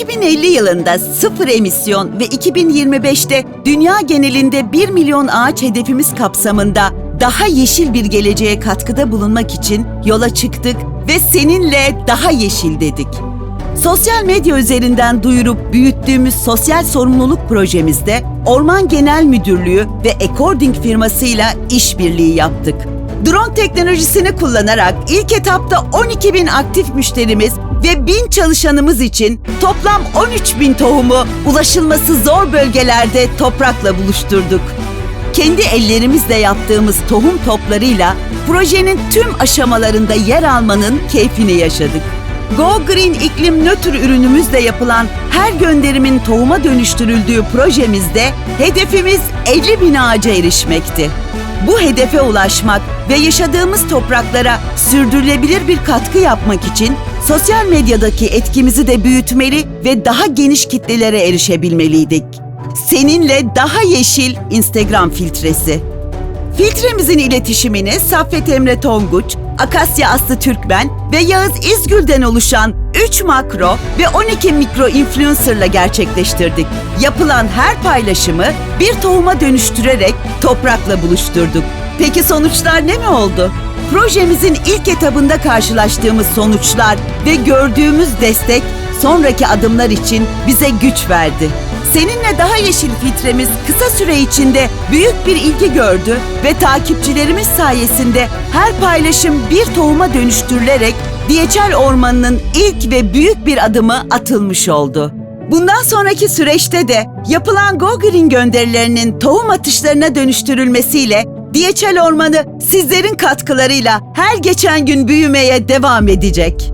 2050 yılında sıfır emisyon ve 2025'te dünya genelinde 1 milyon ağaç hedefimiz kapsamında daha yeşil bir geleceğe katkıda bulunmak için yola çıktık ve seninle daha yeşil dedik. Sosyal medya üzerinden duyurup büyüttüğümüz sosyal sorumluluk projemizde Orman Genel Müdürlüğü ve According firmasıyla işbirliği yaptık. Drone teknolojisini kullanarak ilk etapta 12 bin aktif müşterimiz ve 1000 çalışanımız için toplam 13 bin tohumu ulaşılması zor bölgelerde toprakla buluşturduk. Kendi ellerimizle yaptığımız tohum toplarıyla projenin tüm aşamalarında yer almanın keyfini yaşadık. Go Green iklim nötr ürünümüzle yapılan her gönderimin tohuma dönüştürüldüğü projemizde hedefimiz 50 bin ağaca erişmekti. Bu hedefe ulaşmak ve yaşadığımız topraklara sürdürülebilir bir katkı yapmak için sosyal medyadaki etkimizi de büyütmeli ve daha geniş kitlelere erişebilmeliydik. Seninle daha yeşil Instagram filtresi. Filtremizin iletişimini Saffet Emre Tonguç, Akasya Aslı Türkmen ve Yağız İzgül'den oluşan 3 makro ve 12 mikro influencerla gerçekleştirdik. Yapılan her paylaşımı bir tohuma dönüştürerek toprakla buluşturduk. Peki sonuçlar ne mi oldu? Projemizin ilk etabında karşılaştığımız sonuçlar ve gördüğümüz destek sonraki adımlar için bize güç verdi. Seninle daha yeşil filtremiz kısa süre içinde büyük bir ilgi gördü ve takipçilerimiz sayesinde her paylaşım bir tohuma dönüştürülerek DHL ormanının ilk ve büyük bir adımı atılmış oldu. Bundan sonraki süreçte de yapılan Go Green gönderilerinin tohum atışlarına dönüştürülmesiyle DHL ormanı sizlerin katkılarıyla her geçen gün büyümeye devam edecek.